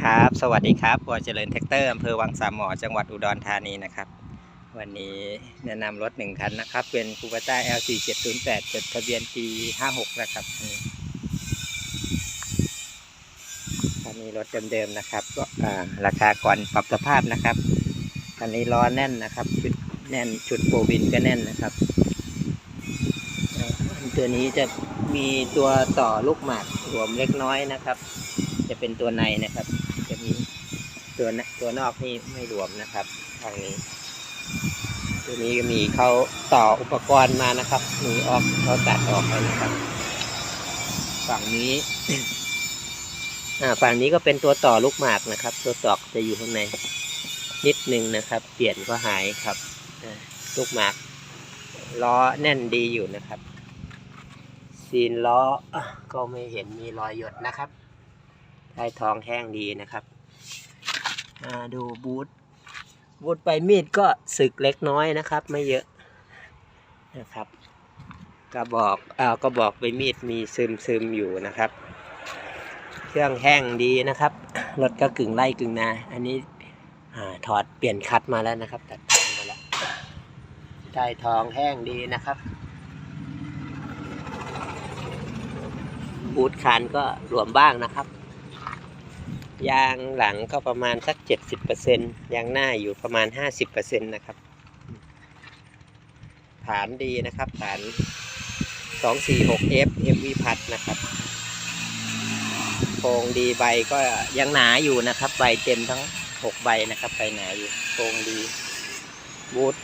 ครับ สวัสดีครับวอเจริญแท็กเตอร์อำเภอวังสามหมอจังหวัดอุดรธานีนะครับ วันนี้แนะนำรถหนึ่งคันนะครับ เป็นคูปต้า L4 708จดทะเบียนปี56นะครับอันนี้คันนี้รถเดิมๆนะครับ ก็ราคาก่อนปรับสภาพนะครับคันนี้ล้อแน่นนะครับชุดแน่นชุดโฟวินก็แน่นนะครับ ตัวนี้จะมีตัวต่อลูกหมากรวมเล็กน้อยนะครับ จะเป็นตัวในนะครับ จะมีตัวตัวนอกนี่ไม่รวมนะครับทางนี้ ตัวนี้ก็มีเขาต่ออุปกรณ์มานะครับ มีออกเขาตัดออกไปนะครับ ฝั่งนี้อ่าฝั่งนี้ก็เป็นตัวต่อลูกหมากนะครับ ตัวตอกจะอยู่ข้างในนิดนึงนะครับ เปลี่ยนก็หายครับลูกหมากล้อแน่นดีอยู่นะครับ ซีนล้อก็ไม่เห็นมีรอยหยดนะครับ ได้ทองแห้งดีนะครับอ่าดูบูทบูทไปมีดก็สึกเล็กน้อยนะครับ ไม่เยอะนะครับกระบอกอ่ากระบอกไปมีดมีซึมซึมอยู่นะครับ เครื่องแห้งดีนะครับรถก็กึ่งไล่กึ่งนา อันนี้อถอดเปลี่ยนคัดมาแล้วนะครับ ตัดทองมาแล้วได้ทองแห้งดีนะครับ บูทคานก็รวมบ้างนะครับ ยางหลังก็ประมาณสัก 70%ยางหน้าอยู่ประมาณ 50%นะครับ ฐานดีนะครับ ฐาน 246F FV พัดนะครับโครงดีใบก็ยังหนาอยู่นะครับ ใบเต็มทั้ง 6 ใบนะครับใบหนาอยู่โครงดีบูท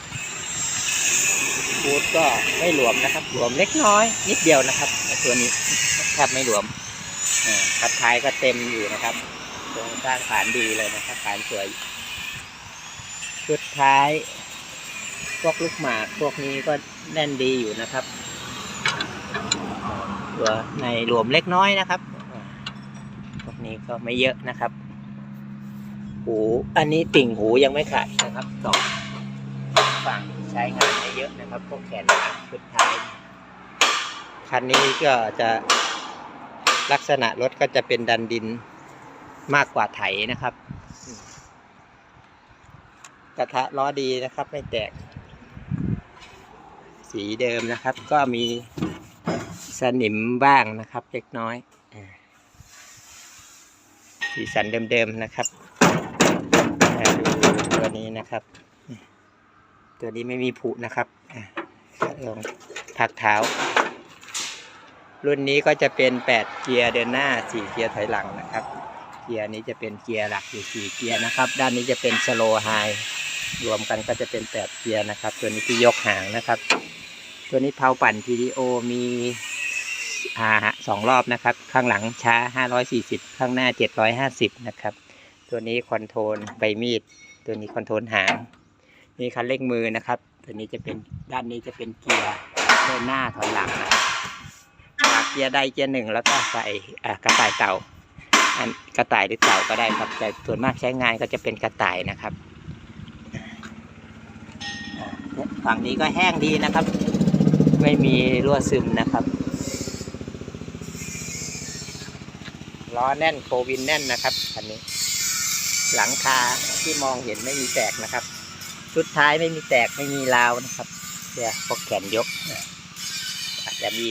บูทก็ไม่หลวมนะครับ หลวมเล็กน้อย นิดเดียวนะครับตัวนี้แทบไม่หลวมคัดท้ายก็เต็มอยู่นะครับ โครงสร้างฐานดีเลยนะครับฐานสวยชุดท้าย พวกลูกหมากพวกนี้ก็แน่นดีอยู่นะครับ ตัวในรวมเล็กน้อยนะครับ พวกนี้ก็ไม่เยอะนะครับ หูอันนี้ติ่งหูยังไม่ขาดนะครับสองฝั่งใช้งานไม่เยอะนะครับ พวกแขนสุดท้ายคันนี้ก็จะลักษณะรถก็จะเป็นดันดิน มากกว่าไถนะครับ กระทะล้อดีนะครับ ไม่แตก สีเดิมนะครับ ก็มีสนิมบ้างนะครับ เล็กน้อยอ่สีสันเดิมๆนะครับดูตัวนี้นะครับ ตัวนี้ไม่มีผุนะครับลองพักเท้า รุ่นนี้ก็จะเป็น 8 เกียร์เดินหน้า 4 เกียร์ถอยหลังนะครับ เกียร์นี้จะเป็นเกียร์หลักอยู่4เกียร์นะครับ ด้านนี้จะเป็นสโลไฮรวมกันก็จะเป็น8เกียร์นะครับ ตัวนี้ที่ยกหางนะครับ ตัวนี้เพาปั่น PDO มีอ่าสองรอบนะครับ ข้างหลังช้า540ข้างหน้า750นะครับ ตัวนี้คอนโทรลใบมีด ตัวนี้คอนโทรลหาง นี่คันเร่งมือนะครับ ตัวนี้จะเป็นด้านนี้จะเป็นเกียร์เดินหน้าถอยหลังนะครับจากเกียร์ใดเกียร์หนึ่งแล้วก็ใส่กระต่ายเต่า กระต่ายหรือเต่าก็ได้ครับ แต่ส่วนมากใช้งานก็จะเป็นกระต่ายนะครับฝั่งนี้ก็แห้งดีนะครับ ไม่มีรั่วซึมนะครับล้อแน่นโควินแน่นนะครับคันนี้ หลังคาที่มองเห็นไม่มีแตกนะครับ ชุดท้ายไม่มีแตกไม่มีราวนะครับเดี๋ยวพวกแขนยกอาจจะมี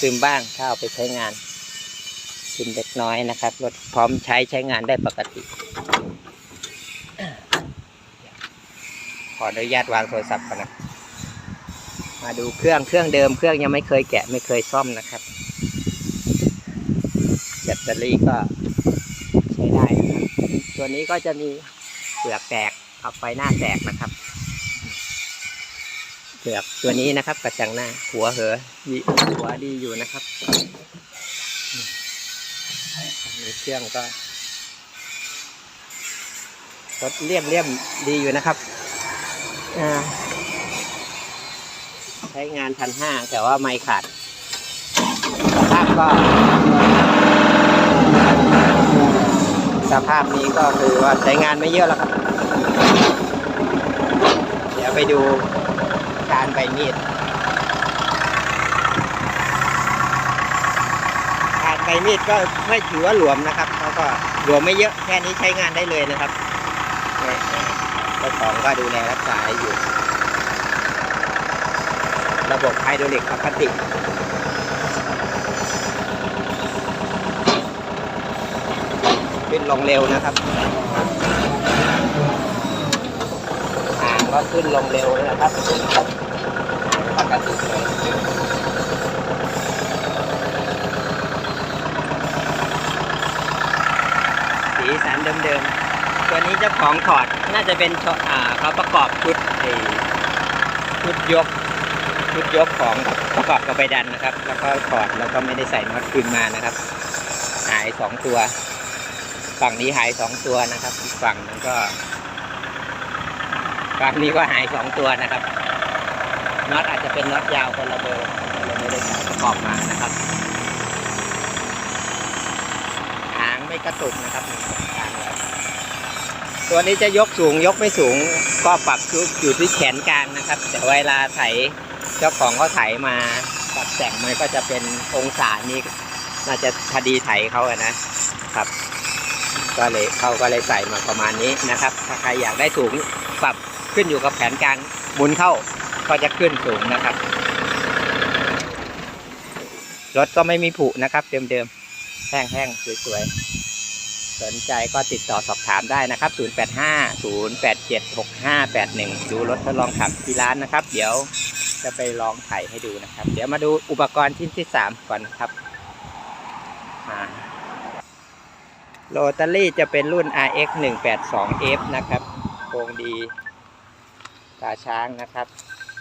ซึมๆบ้างถ้าเอาไปใช้งาน ซึมเล็กน้อยนะครับรถพร้อมใช้ใช้งานได้ปกติ ขออนุญาตวางโทรศัพท์ก่อนนะมาดูเครื่องเครื่องเดิมเครื่องยังไม่เคยแกะไม่เคยซ่อมนะครับแบตเตอรี่ก็ใช้ได้นะครับตัวนี้ก็จะมีเปลือกแตกออกไฟหน้าแตกนะครับเปลือกตัวนี้นะครับกระจังหน้าหัวเหอดีหัวดีอยู่นะครับ เครื่องก็รถเลี่ยมเลี่ยมดีอยู่นะครับใช้งานพันห้าแต่ว่าไม่ขาดสภาพก็ สภาพนี้ก็คือว่าใช้งานไม่เยอะแล้วครับ เดี๋ยวไปดูการใบมีด การใบมีดก็ไม่ถือว่าหลวมนะครับเขาก็รวมไม่เยอะแค่นี้ใช้งานได้เลยนะครับเนี่ยเจ้าของก็ดูแลรักษาอยู่ ระบบไฮดรอลิกปกติขึ้นลงเร็วนะครับอ่างก็ขึ้นลงเร็วนะครับปกติเลยสีสัน เดิมๆ ตัวนี้เจ้าของถอดน่าจะเป็นอ่าเขาประกอบชุดไอชุดยกชุดยกของประกอบกับใบดันนะครับ แล้วก็ถอดแล้วก็ไม่ได้ใส่น็อตคืนมานะครับ หายสองตัว ฝั่งนี้หายสองตัวนะครับอีกฝั่งนึงก็ฝั่งนี้ก็หายสองตัวนะครับน็อตอาจจะเป็นน็อตยาวคนละเบอร์เราไม่ได้ประกอบมานะครับ หางไม่ กระตุกนะครับหางแล้วตัวนี้จะยกสูงยกไม่สูงก็ปรับอยู่ที่แขนกลางนะครับ แต่เวลาไถเจ้าของเขาไถมาปรับแต่งมันก็จะเป็นองศานี้น่าจะพอดีไถเขาอะนะครับ ก็เลยเขาก็เลยใส่มาประมาณนี้นะครับ ถ้าใครอยากได้สูงปรับขึ้นอยู่กับแผนการหมุนเข้าก็จะขึ้นสูงนะครับรถก็ไม่มีผุนะครับ เดิมๆแห้งๆสวยๆ สนใจก็ติดต่อสอบถามได้นะครับ 085 087 6581 ดูรถทดลองขับที่ร้านนะครับ เดี๋ยวจะไปลองถ่ให้ดูนะครับ เดี๋ยวมาดูอุปกรณ์ชิ้นที่ 3 ก่อนครับโรตารี่จะเป็นรุ่น RX 182F นะครับ โครงดี ตาช้างนะครับ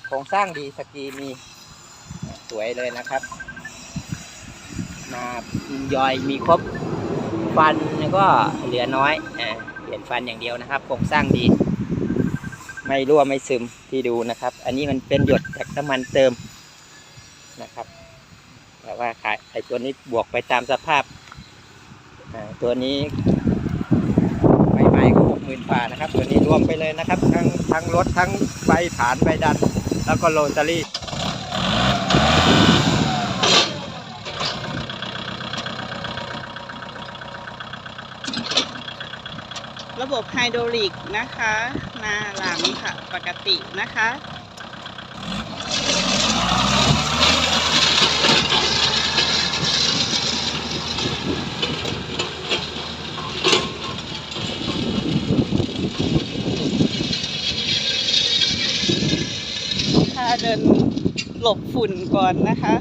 โครงสร้างดีสกีมีสวยเลยนะครับ มายอยมีครบ ฟันก็เหลือน้อยอ่าเปลี่ยนฟันอย่างเดียวนะครับโครงสร้างดี ไม่รั่วไม่ซึมที่ดูนะครับ อันนี้มันเป็นหยดจากน้ำมันเติมนะครับแต่ว่าขายไอ้ตัวนี้บวกไปตามสภาพตัวนี้ใหม่ๆก็หกหมื่นบาทนะครับ ตัวนี้รวมไปเลยนะครับ ทั้งทั้งรถทั้งใบผานใบดัน แล้วก็โรตารี่ ระบบไฮดรอลิกนะคะหน้าหลังค่ะปกตินะคะถ้าเดินหลบฝุ่นก่อนนะคะ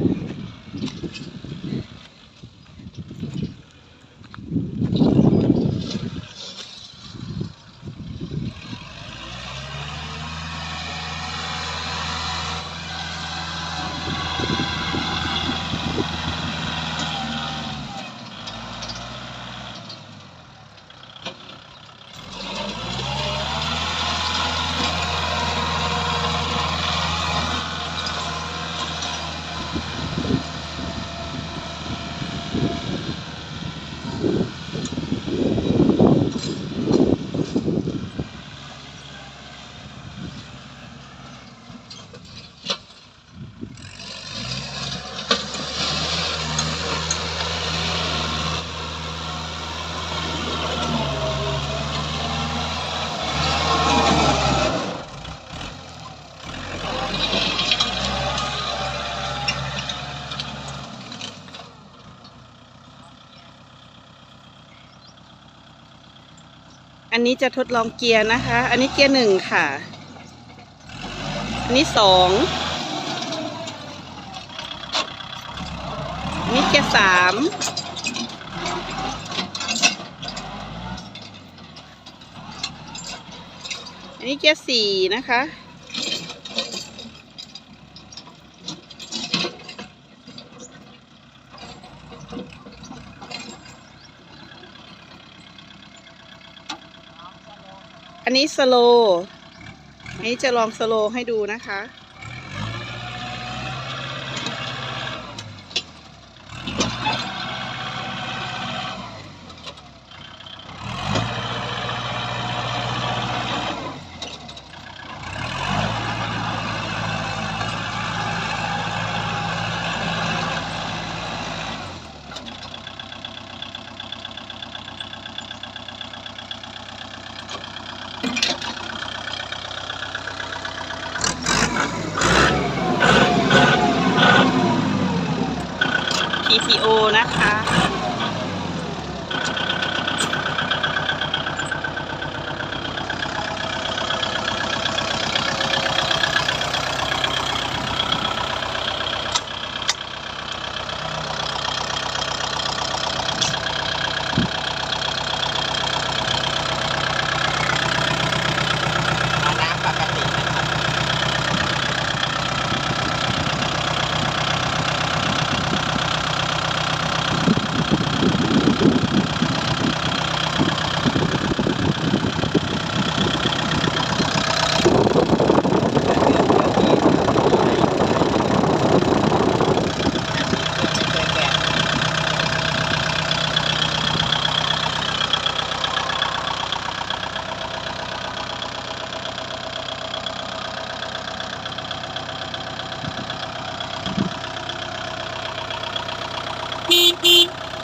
อันนี้จะทดลองเกียร์นะคะ อันนี้เกียร์หนึ่งค่ะ อันนี้สองอันนี้เกียร์สามอันนี้เกียร์สี่นะคะ อ อันนี้สโลว์อันนี้จะลองสโลว์ให้ดูนะคะ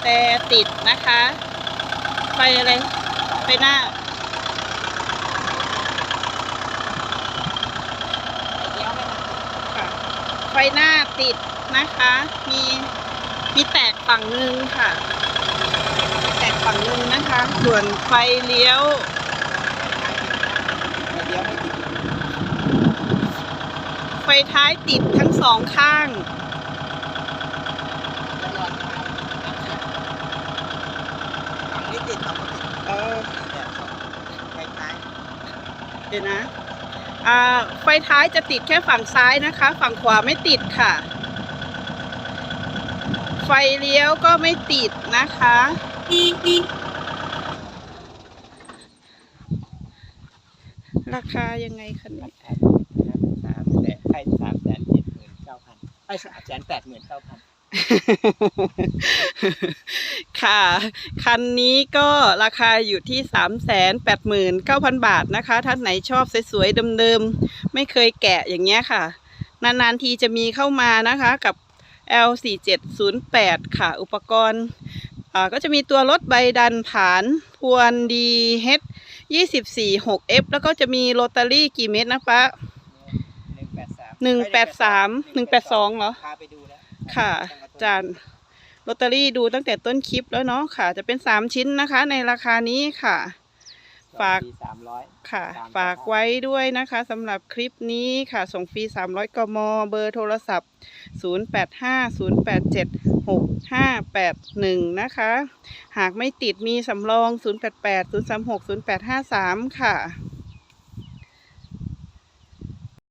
แต่ติดนะคะไฟอะไรไฟหน้าค่ะไฟหน้าติดนะคะ มีมีแตกฝั่งหนึ่งค่ะ แตกฝั่งหนึ่งนะคะ ส่วนไฟเลี้ยวไฟท้ายติดทั้งสองข้าง เออ เดี๋ยวนะไฟท้ายจะติดแค่ฝั่งซ้ายนะคะ ฝั่งขวาไม่ติดค่ะ ไฟเลี้ยวก็ไม่ติดนะคะราคายังไงคะเนี่ยสามแสนไอ้สามแสนเจ็ดหมื่นเก้าพันไอ้สามแสนแปดหมื่นเก้าพัน ค่ะ คันนี้ก็ราคาอยู่ที่3 8 9 0 0 0บาทนะคะ ท่านไหนชอบสวยๆเดิมๆ ไม่เคยแกะอย่างเงี้ยค่ะ นานๆทีจะมีเข้ามานะคะกับ L4708 ค่ะ อุปกรณ์ก็จะมีตัวรถใบดันผานพวนดีเฮด24 6F แล้วก็จะมีโรตารี่กี่เม็ดนะปะหนึ่งแปดสาม183 182เหรอพาไปดูแค่ะอาจารย์ลอตเตอรี่ดูตั้งแต่ต้นคลิปแล้วเนาะค่ะ จะเป็น3ชิ้นนะคะ ในราคานี้ค่ะ ฝากสามร้อยค่ะตามฝากไว้ด้วยนะคะสำหรับคลิปนี้ค่ะ ส่งฟรี300กมเบอร์โทรศัพท์0850876581นะคะ หากไม่ติดมีสำรอง088 036 0853ค่ะ